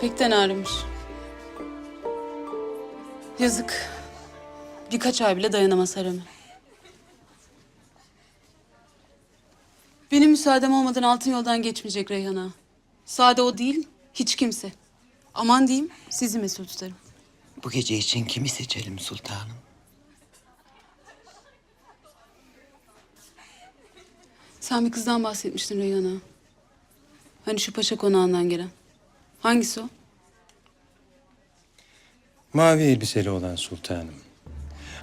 Pekten ağrımış. Yazık. Birkaç ay bile dayanamaz hareme. Benim müsaadem olmadan altın yoldan geçmeyecek Reyhan'a. Sade o değil, hiç kimse. Aman diyeyim, sizi mesul tutarım. Bu gece için kimi seçelim sultanım? Sen bir kızdan bahsetmiştin Reyhan'a. Hani şu paşa konağından gelen. Hangisi o? Mavi elbiseli olan sultanım.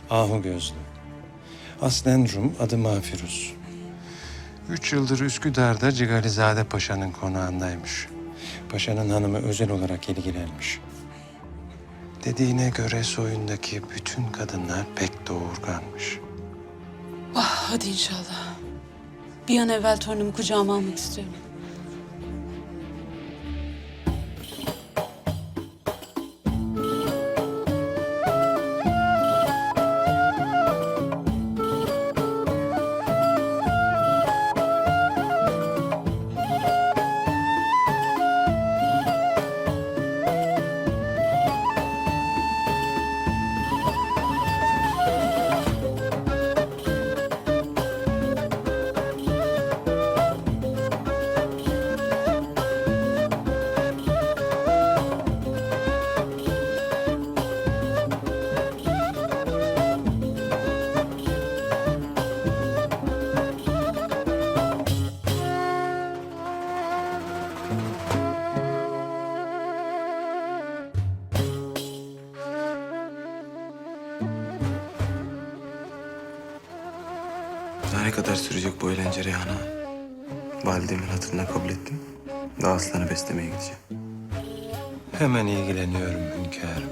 Ahu gözlü. Aslen Rum, adı Mafirus. Üç yıldır Üsküdar'da Cigalizade Paşa'nın konağındaymış. Paşa'nın hanımı özel olarak ilgilenmiş. Dediğine göre soyundaki bütün kadınlar pek doğurganmış. Ah, hadi inşallah. Bir an evvel torunumu kucağıma almak istiyorum. Sürecek bu eğlence Reyhan'a? Validemin hatırına kabul ettim. Daha aslanı beslemeye gideceğim. Hemen ilgileniyorum hünkârım.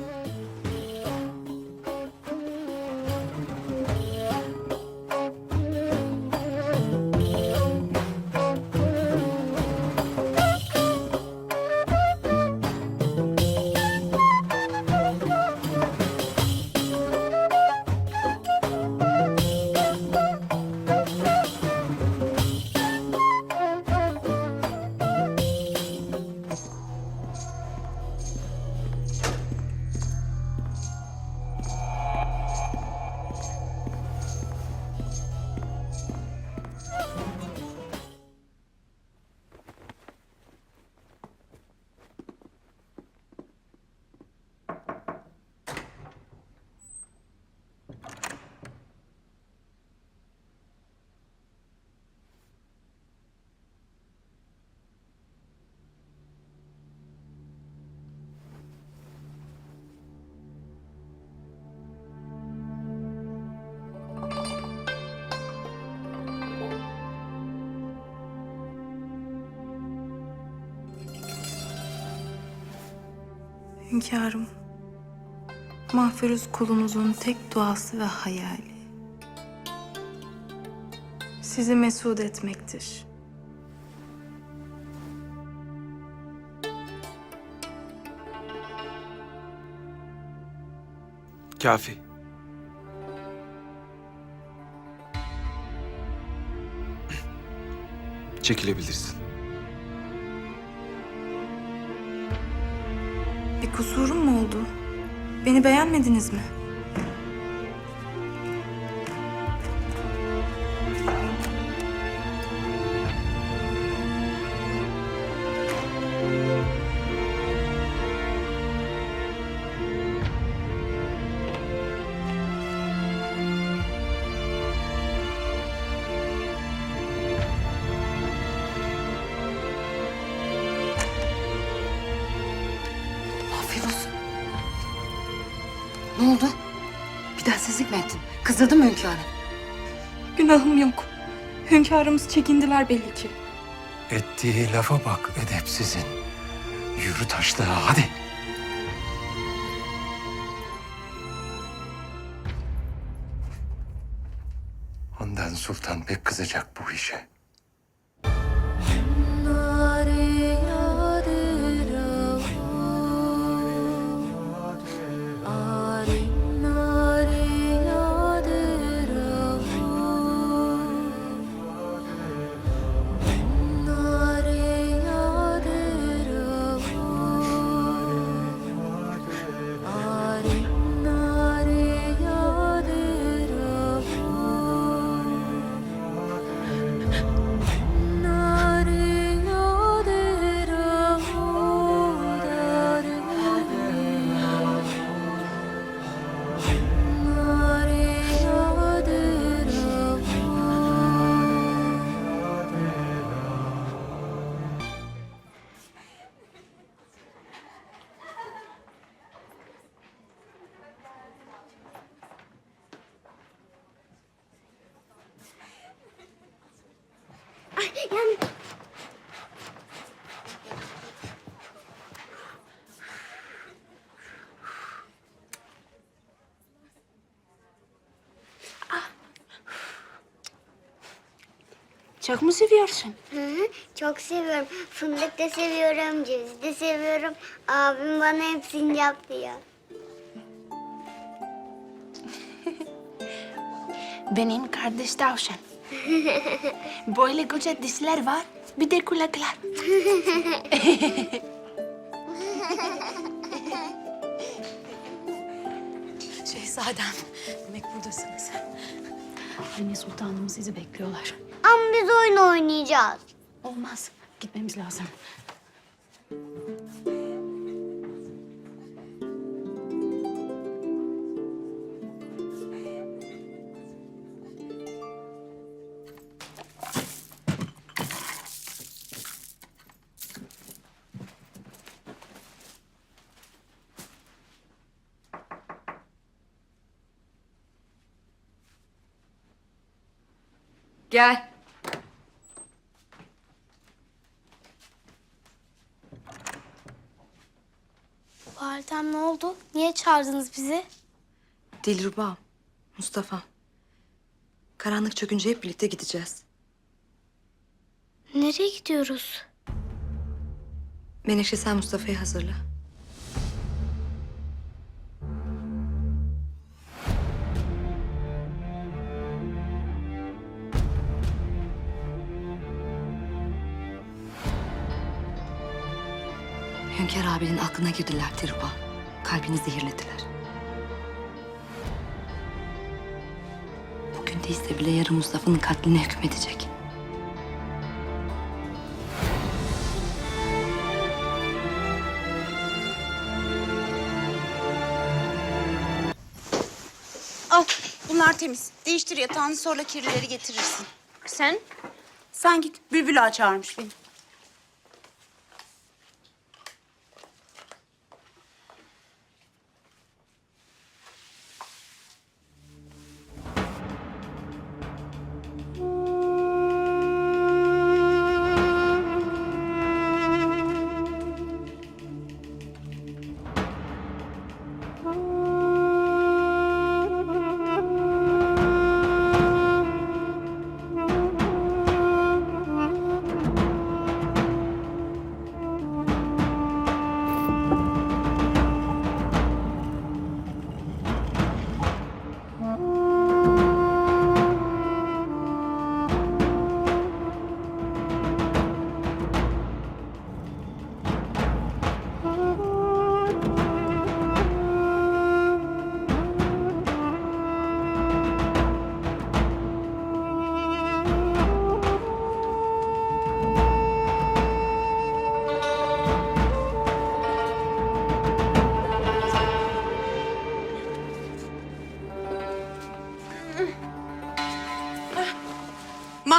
Hünkârım, Mahfuruz kulunuzun tek duası ve hayali. Sizi mesut etmektir. Kafi. Çekilebilirsin. Kusurum mu oldu? Beni beğenmediniz mi? Bir densizlik mi ettin? Kızdırdın mı hünkârı? Günahım yok. Hünkârımız çekindiler belli ki. Ettiği lafa bak edepsizin. Yürü taşlığa hadi. Ondan sultan pek kızacak bu işe. Çok mu seviyorsun? Hı hı, çok seviyorum. Fındık da seviyorum, ceviz de seviyorum. Abim bana hepsini yap diyor. Benim kardeş tavşan. Böyle koca dişler var. Bir de kulaklar. Şehzadem, demek buradasınız. Anne sultanım sizi bekliyorlar. Ama biz oyun oynayacağız. Olmaz. Gitmemiz lazım. Gel. Validem ne oldu? Niye çağırdınız bizi? Dilruba, Mustafa. Karanlık çökünce hep birlikte gideceğiz. Nereye gidiyoruz? Menekşe sen Mustafa'yı hazırla. Hünkar abinin aklına girdiler Dilruba. Kalbini zehirlediler. Bugün değilse bile yarın Mustafa'nın katline hükmedecek. Al, bunlar temiz. Değiştir yatağını sonra kirlileri getirirsin. Sen? Sen git, Bülbül Ağa çağırmış beni.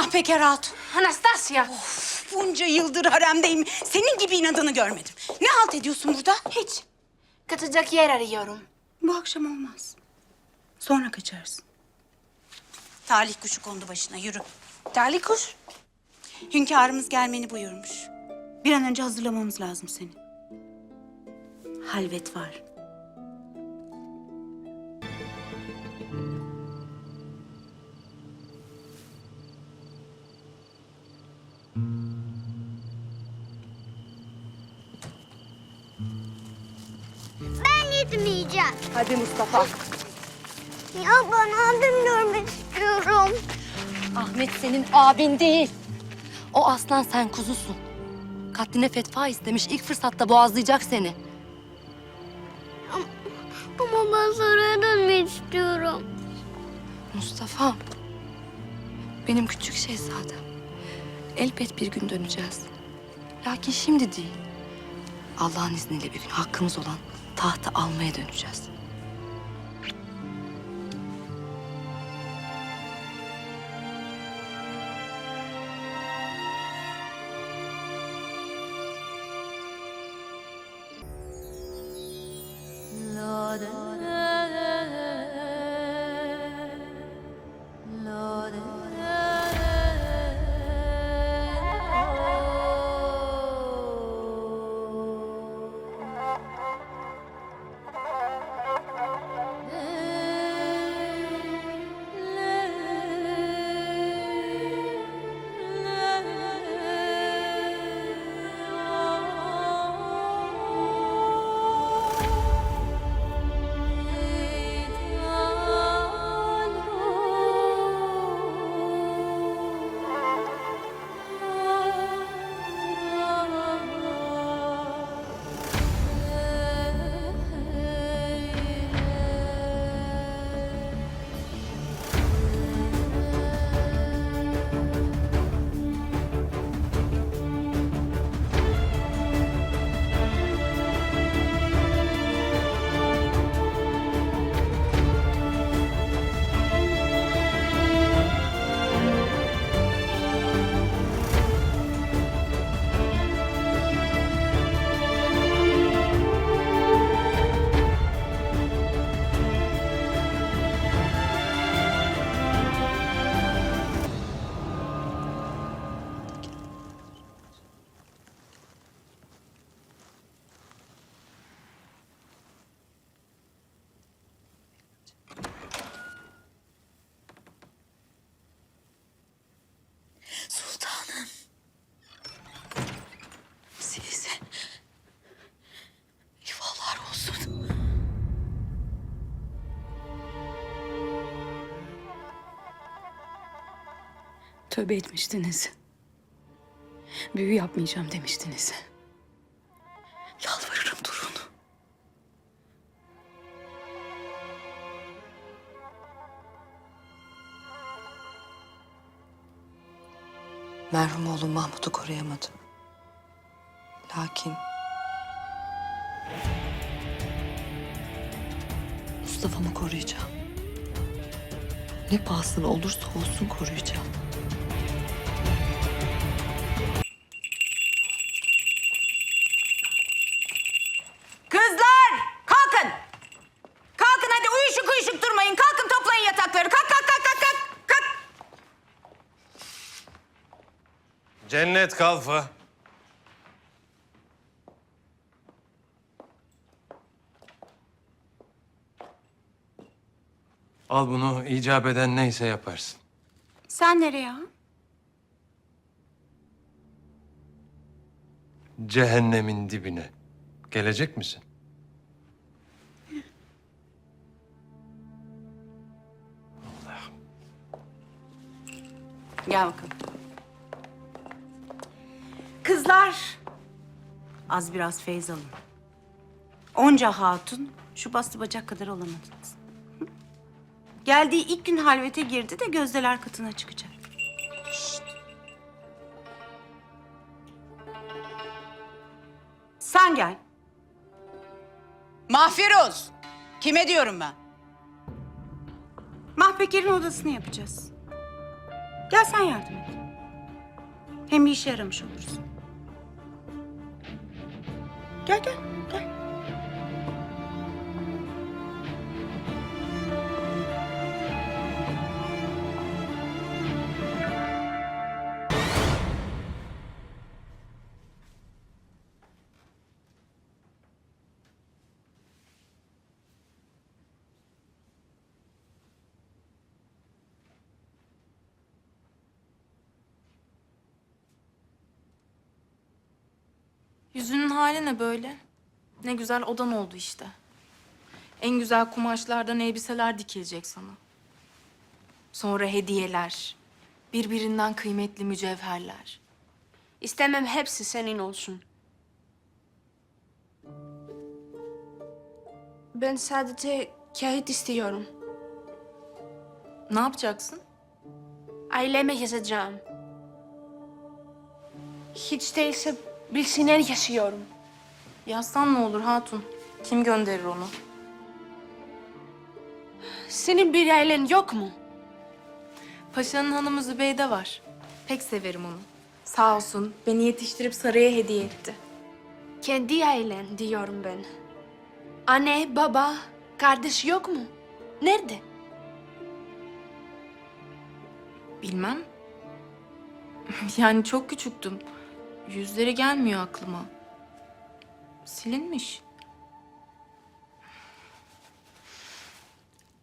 Mahpeker Hatun. Anastasia. Bunca yıldır haremdeyim. Senin gibi inadını görmedim. Ne halt ediyorsun burada? Hiç. Kaçacak yer arıyorum. Bu akşam olmaz. Sonra kaçarsın. Talih kuşu kondu başına. Yürü. Talih kuş. Hünkârımız gelmeni buyurmuş. Bir an önce hazırlamamız lazım seni. Halvet var. Hadi Mustafa. Ya ben abim görmek istiyorum. Ahmet senin abin değil. O aslan sen kuzusun. Katline fetva istemiş. ilk fırsatta boğazlayacak seni. Ama ben saraya dönmek istiyorum. Mustafa. Benim küçük şehzadem. Elbet bir gün döneceğiz. Lakin şimdi değil. Allah'ın izniyle bir gün hakkımız olan tahtı almaya döneceğiz. Father Tövbe etmiştiniz. Büyü yapmayacağım demiştiniz. Yalvarırım durun. Merhum oğlum Mahmut'u koruyamadım. Lakin... Mustafa'mı koruyacağım. Ne pahasına olursa olsun koruyacağım. Cennet kalfa. Al bunu icap eden neyse yaparsın. Sen nereye ha? Cehennemin dibine. Gelecek misin? Gel bakalım. Kızlar. Az biraz feyz alın. Onca hatun şu bastı bacak kadar olamadınız. Hı? Geldiği ilk gün halvete girdi de gözdeler katına çıkacak. Şşt. Sen gel. Mahfiroz! Kime diyorum ben? Mahpeker'in odasını yapacağız. Gel sen yardım et. Hem bir işe yaramış olursun. Gel gel gel. Yüzünün hali ne böyle? Ne güzel odan oldu işte. En güzel kumaşlardan elbiseler dikilecek sana. Sonra hediyeler. Birbirinden kıymetli mücevherler. İstemem hepsi senin olsun. Ben sadece kağıt istiyorum. Ne yapacaksın? Aileme yazacağım. Hiç değilse bilsinler yaşıyorum. Yazsan ne olur hatun? Kim gönderir onu? Senin bir ailen yok mu? Paşanın hanımı Zübeyde var. Pek severim onu. Sağ olsun beni yetiştirip saraya hediye etti. Kendi ailen diyorum ben. Anne, baba, kardeş yok mu? Nerede? Bilmem. Yani çok küçüktüm. Yüzleri gelmiyor aklıma. Silinmiş.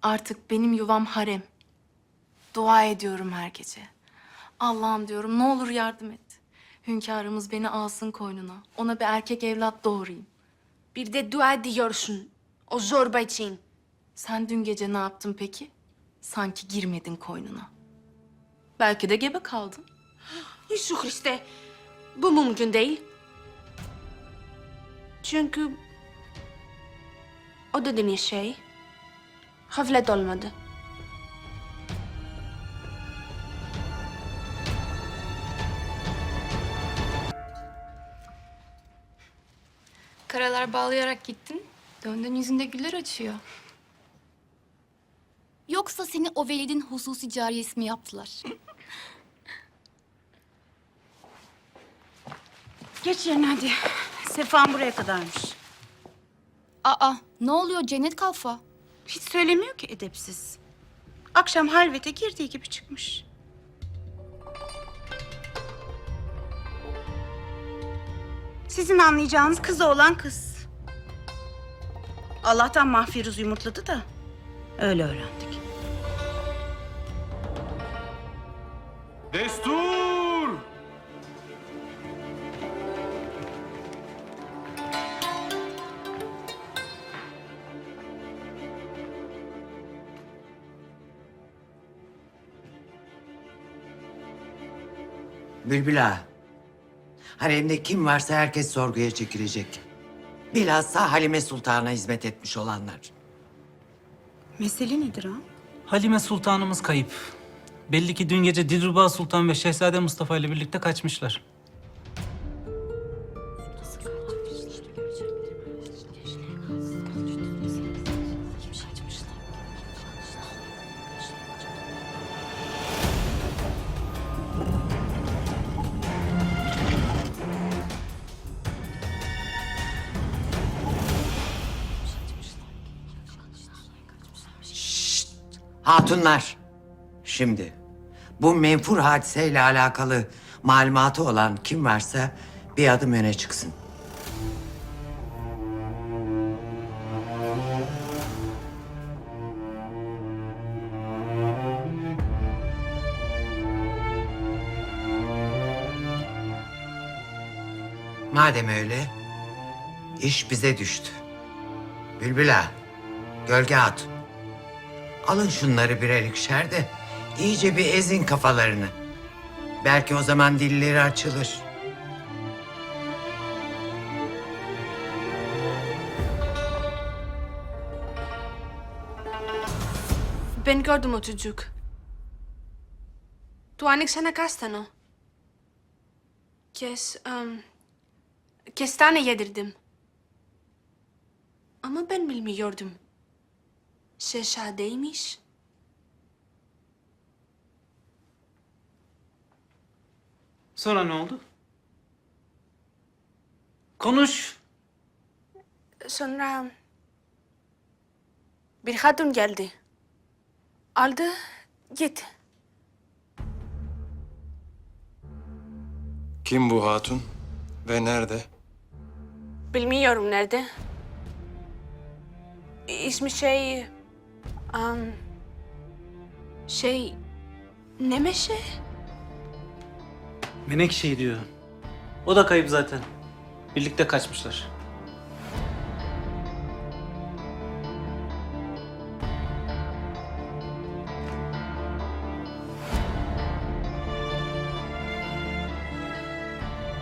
Artık benim yuvam harem. Dua ediyorum her gece. Allah'ım diyorum ne olur yardım et. Hünkârımız beni alsın koynuna. Ona bir erkek evlat doğurayım. Bir de dua diyorsun. O zorba için. Sen dün gece ne yaptın peki? Sanki girmedin koynuna. Belki de gebe kaldın. Yusuf Christe, bu mümkün değil. Çünkü o dediğiniz şey haflet olmadı. Karalar bağlayarak gittin. Döndün yüzünde güller açıyor. Yoksa seni o velidin hususi cariyesi mi yaptılar? Geç yerine hadi. Sefan buraya kadarmış. Aa, ne oluyor Cennet Kalfa? Hiç söylemiyor ki edepsiz. Akşam halvete girdiği gibi çıkmış. Sizin anlayacağınız kızı olan kız. Allah'tan Mahfiruz yumurtladı da öyle öğrendik. Destur! Bülbül ağa. Haremde kim varsa herkes sorguya çekilecek. Bilhassa Halime Sultan'a hizmet etmiş olanlar. Mesele nedir ha? Halime Sultanımız kayıp. Belli ki dün gece Dilruba Sultan ve Şehzade Mustafa ile birlikte kaçmışlar. Hatunlar. Şimdi bu menfur hadiseyle alakalı malumatı olan kim varsa bir adım öne çıksın. Madem öyle, iş bize düştü. Bülbül ağa, Gölge Hatun. Alın şunları birer ikişer de iyice bir ezin kafalarını. Belki o zaman dilleri açılır. Ben gördüm o çocuk. Tuanik sana kastano. Kes, um, kestane yedirdim. Ama ben bilmiyordum. Şehzadeymiş. Sonra ne oldu? Konuş. Sonra bir hatun geldi. Aldı, gitti. Kim bu hatun ve nerede? Bilmiyorum nerede. İsmi şey... Um, şey... Nemeşe? Menekşe diyor. O da kayıp zaten. Birlikte kaçmışlar.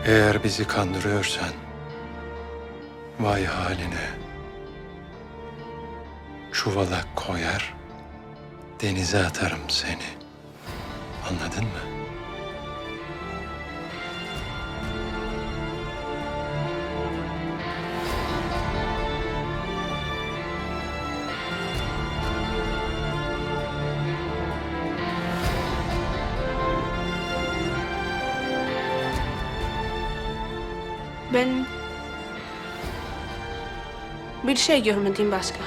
Eğer bizi kandırıyorsan vay haline. Çuvala koyar, denize atarım seni. Anladın mı? Ben... Bir şey görmedim başka.